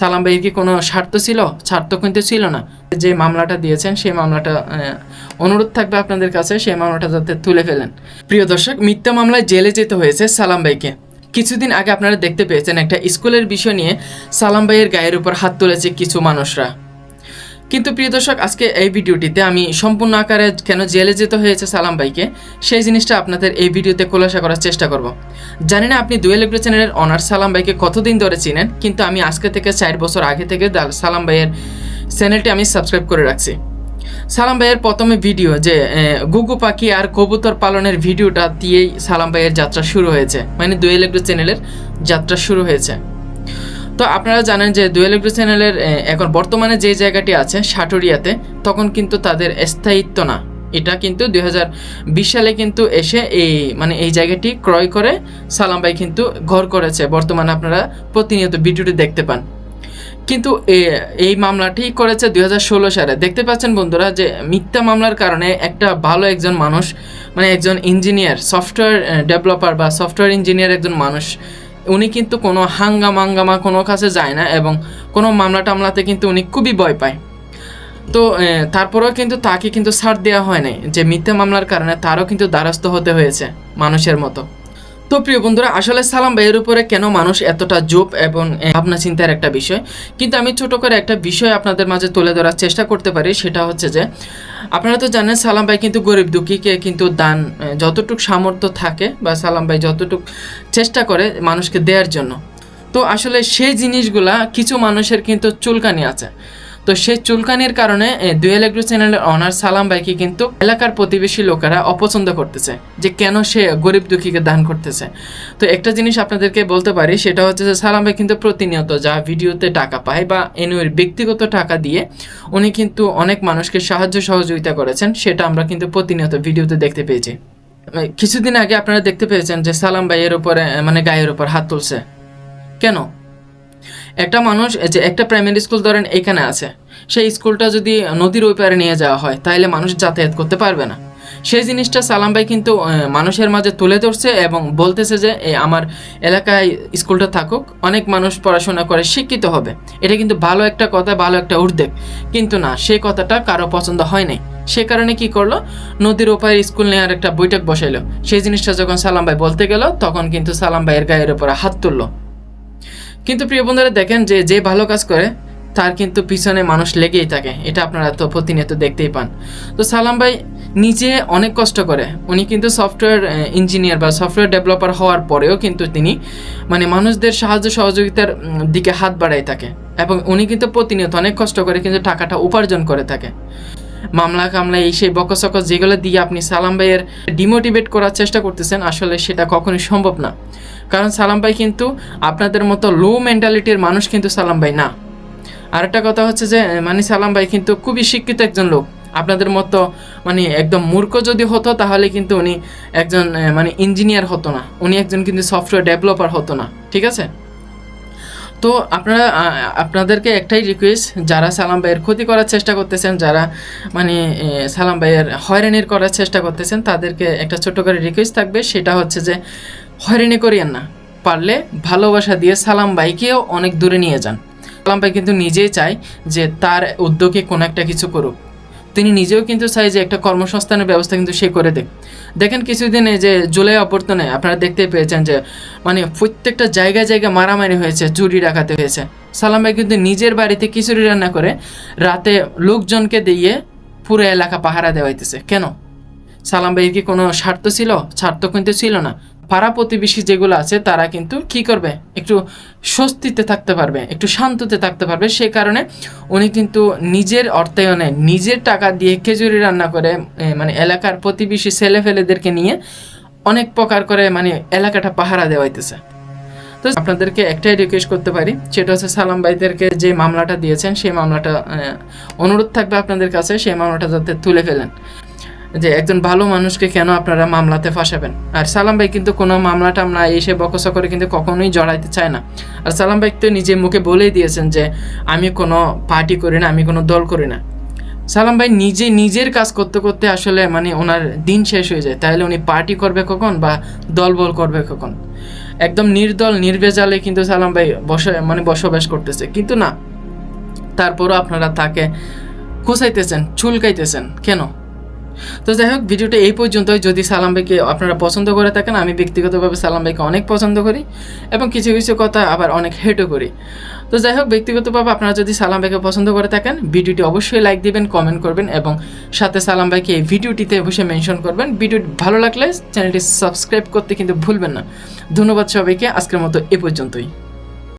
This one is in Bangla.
সালাম ভাইয়ের কি কোনো স্বার্থ ছিল? স্বার্থ কিন্তু ছিল না। যে মামলাটা দিয়েছেন, সেই মামলাটা অনুরোধ থাকবে আপনাদের কাছে, সেই মামলাটা যাতে তুলে ফেলেন। প্রিয় দর্শক, মিথ্যা মামলায় জেলে যেতে হয়েছে সালাম ভাইকে। কিছুদিন আগে আপনারা দেখতে পেয়েছেন একটা স্কুলের বিষয় নিয়ে সালাম ভাইয়ের গায়ের উপর হাত তুলেছে কিছু মানুষরা। কিন্তু প্রিয় দর্শক, আজকে এই ভিডিওটিতে আমি সম্পূর্ণ আকারে কেন জেলে যেতে হয়েছে সালাম ভাইকে, সেই জিনিসটা আপনাদের এই ভিডিওতে খোলাসা করার চেষ্টা করব। জানি না আপনি দুয়েল এগ্রো চ্যানেলের অনার সালাম ভাইকে কতদিন ধরে চিনেন, কিন্তু আমি আজকে থেকে চার বছর আগে থেকে সালাম ভাইয়ের চ্যানেলটি আমি সাবস্ক্রাইব করে রাখছি। সালাম ভাইয়ের প্রথমে ভিডিও যে গুগু পাখি আর কবুতর পালনের ভিডিওটা দিয়েই সালাম ভাইয়ের যাত্রা শুরু হয়েছে মানে দুয়েল এগ্রো চ্যানেলের যাত্রা শুরু হয়েছে। তো আপনারা জানেন যে দুয়েল চ্যানেলের এখন বর্তমানে যে জায়গাটি আছে, সাটুরিয়াতে, তখন কিন্তু তাদের স্থায়িত্ব না। এটা কিন্তু দুই হাজার বিশ সালে কিন্তু এসে এই মানে এই জায়গাটি ক্রয় করে সালাম ভাই কিন্তু ঘর করেছে। বর্তমানে আপনারা প্রতিনিয়ত ভিডিওটি দেখতে পান। কিন্তু এই মামলাটি করেছে দুই হাজার ষোলো সালে। দেখতে পাচ্ছেন বন্ধুরা যে মিথ্যা মামলার কারণে একটা ভালো একজন মানুষ মানে একজন ইঞ্জিনিয়ার, সফটওয়্যার ডেভেলপার বা সফটওয়্যার ইঞ্জিনিয়ার একজন মানুষ উনি কিন্তু কোনো হাঙ্গামা হাঙ্গামা কোনো কাছে যায় না এবং কোনো মামলা টামলাতে কিন্তু উনি খুবই ভয় পায়। তো তারপরেও কিন্তু তাকে কিন্তু ছাড় দেওয়া হয় নাই যে মিথ্যা মামলার কারণে তারও কিন্তু দ্বারস্থ হতে হয়েছে মানুষের মতো। তো প্রিয় বন্ধুরা, আসলে সালাম ভাইয়ের উপরে কেন মানুষ এতটা জোপ এবং ভাবনা চিন্তার একটা বিষয়? কিন্তু আমি ছোট করে একটা বিষয় আপনাদের মাঝে তুলে ধরার চেষ্টা করতে পারি, সেটা হচ্ছে যে, আপনারা তো জানেন সালাম ভাই কিন্তু গরিব দুঃখীকে কিন্তু দান যতটুক সামর্থ্য থাকে বা সালাম ভাই যতটুক চেষ্টা করে মানুষকে দেওয়ার জন্য। তো আসলে সেই জিনিসগুলা কিছু মানুষের কিন্তু চুলকানি আছে। তো সেই চুলকানির কারণে দুয়েল এগ্রো চ্যানেলের অনার সালাম ভাইকে কিন্তু এলাকার প্রতিবেশী লোকেরা অপছন্দ করতেছে, যে কেন সে গরিব দুঃখীকে দান করতেছে। তো একটা জিনিস আপনাদেরকে বলতে পারি, সেটা হচ্ছে যে সালাম ভাই কিন্তু প্রতিনিয়ত যা ভিডিওতে টাকা পায় বা এনুয়ের ব্যক্তিগত টাকা দিয়ে, উনি কিন্তু অনেক মানুষকে সাহায্য সহযোগিতা করেছেন, সেটা আমরা কিন্তু প্রতিনিয়ত ভিডিওতে দেখতে পেয়েছি। কিছুদিন আগে আপনারা দেখতে পেয়েছেন যে সালাম ভাইয়ের উপরে মানে গায়ের উপর হাত তুলছে। কেন? একটা মানুষ যে একটা প্রাইমারি স্কুল ধরেন এখানে আছে, সেই স্কুলটা যদি নদীর ওই পারে নিয়ে যাওয়া হয়, তাহলে মানুষ যাতায়াত করতে পারবে না। সেই জিনিসটা সালাম ভাই কিন্তু মানুষের মাঝে তুলে ধরছে এবং বলতেছে যে আমার এলাকায় স্কুলটা থাকুক, অনেক মানুষ পড়াশোনা করে শিক্ষিত হবে। এটা কিন্তু ভালো একটা কথা, ভালো একটা উদ্যোগ। কিন্তু না সেই কথাটা কারও পছন্দ হয় নাই। সে কারণে কি করল? নদীর ওপারে স্কুল নেওয়ার একটা বৈঠক বসাইলো। সেই জিনিসটা যখন সালাম ভাই বলতে গেল, তখন কিন্তু সালাম ভাইয়ের গায়ের উপরে হাত তুললো। কিন্তু প্রিয় বন্ধুরা, দেখেন যে যে ভালো কাজ করে, তার কিন্তু পিছনে মানুষ লেগেই থাকে। এটা আপনারা তো প্রতিনিয়ত দেখতেই পান। তো সালাম ভাই নিজে অনেক কষ্ট করে। উনি কিন্তু সফটওয়্যার ইঞ্জিনিয়ার বা সফটওয়্যার ডেভেলপার হওয়ার পরেও কিন্তু তিনি মানে মানুষদের সাহায্য সহযোগিতার দিকে হাত বাড়াই থাকে। এবং উনি কিন্তু প্রতিনিয়ত অনেক কষ্ট করে কিন্তু টাকাটা উপার্জন করে থাকে। মামলা, কামলা, এই সেই বকসকস যেগুলো দিয়ে আপনি সালাম ভাইয়ের ডিমোটিভেট করার চেষ্টা করতেছেন, আসলে সেটা কখনোই সম্ভব না। কারণ সালাম ভাই কিন্তু আপনাদের মতো লো মেন্টালিটির মানুষ কিন্তু সালাম ভাই না। আরেকটা কথা হচ্ছে যে মানে সালাম ভাই কিন্তু খুবই শিক্ষিত একজন লোক। আপনাদের মতো মানে একদম মূর্খ যদি হতো, তাহলে কিন্তু উনি একজন মানে ইঞ্জিনিয়ার হতো না। উনি একজন কিন্তু সফটওয়্যার ডেভেলপার হতো না। ঠিক আছে? তো আপনারা আপনাদেরকে একটাই রিকোয়েস্ট যারা সালাম ভাইয়ের ক্ষতি করার চেষ্টা করতেছেন, যারা মানে সালাম ভাইয়ের হয়রানির করার চেষ্টা করতেছেন, তাদেরকে একটা ছোট করে রিকোয়েস্ট থাকবে, সেটা হচ্ছে যে, হয়রানি করিয়েন না। পারলে ভালোবাসা দিয়ে সালাম ভাইকেও অনেক দূরে নিয়ে যান। সালাম ভাই কিন্তু নিজেই চায় যে তার উদ্যোগে কোনো একটা কিছু করুক। তিনি নিজেও কিন্তু চাই যে একটা কর্মসংস্থানের ব্যবস্থা কিন্তু সে করে দেখ দেখেন কিছুদিন যে জুলাই অভ্যর্থনে আপনারা দেখতে পেয়েছেন যে মানে প্রত্যেকটা জায়গায় জায়গায় মারামারি হয়েছে, চুরি ডাকাতে হয়েছে। সালাম ভাই কিন্তু নিজের বাড়িতে খিচুড়ি রান্না করে রাতে লোকজনকে দিয়ে পুরো এলাকা পাহারা দেওয়াইতেছে কেন? সালাম ভাইয়ের কি কোনো স্বার্থ ছিল? স্বার্থ কিন্তু ছিল না। পাড়া প্রতিবেশী যেগুলো আছে, তারা কিন্তু কি করবে? একটু স্বস্তিতে থাকতে পারবে, একটু শান্ততে থাকতে পারবে। সে কারণে উনি কিন্তু নিজের অর্থায়নে নিজের টাকা দিয়ে খেজুরি রান্না করে মানে এলাকার প্রতিবেশী ছেলে ফেলেদেরকে নিয়ে অনেক প্রকার করে মানে এলাকাটা পাহারা দেওয়াইতেছে। তো আপনাদেরকে একটাই রিকোয়েস্ট করতে পারি, সেটা হচ্ছে সালাম ভাইদেরকে যে মামলাটা দিয়েছেন, সেই মামলাটা অনুরোধ থাকবে আপনাদের কাছে, সেই মামলাটা যাতে তুলে ফেলেন। যে একজন ভালো মানুষকে কেন আপনারা মামলাতে ফাঁসাবেন? আর সালাম ভাই কিন্তু কোনো মামলা টামলা এসে বকসা করে কিন্তু কখনোই জড়াইতে চায় না। আর সালাম ভাই তো নিজে মুখে বলেই দিয়েছেন যে, আমি কোনো পার্টি করি না, আমি কোনো দল করি না। সালাম ভাই নিজে নিজের কাজ করতে করতে আসলে মানে ওনার দিন শেষ হয়ে যায়। তাহলে উনি পার্টি করবে কখন বা দল বল করবে কখন? একদম নির্দল, নির্ভেজালে কিন্তু সালাম ভাই বসে মানে বসবাস করতেছে। কিন্তু না, তারপরও আপনারা তাকে খুঁচাইতেছেন, চুলকাইতেছেন। কেন? তো যাই হোক, ভিডিওটা এই পর্যন্তই। যদি সালাম ভাইকে আপনারা পছন্দ করে থাকেন, আমি ব্যক্তিগতভাবে সালাম ভাইকে অনেক পছন্দ করি এবং কিছু কিছু কথা আবার অনেক হেটও করি। তো যাই হোক, ব্যক্তিগতভাবে আপনারা যদি সালাম ভাইকে পছন্দ করে থাকেন, ভিডিওটি অবশ্যই লাইক দিবেন কমেন্ট করবেন এবং সাথে সালাম ভাইকে এই ভিডিওটিতে অবশ্যই মেনশন করবেন। ভিডিও ভালো লাগলে চ্যানেলটি সাবস্ক্রাইব করতে কিন্তু ভুলবেন না। ধন্যবাদ সবাইকে, আজকের মতো এ পর্যন্তই।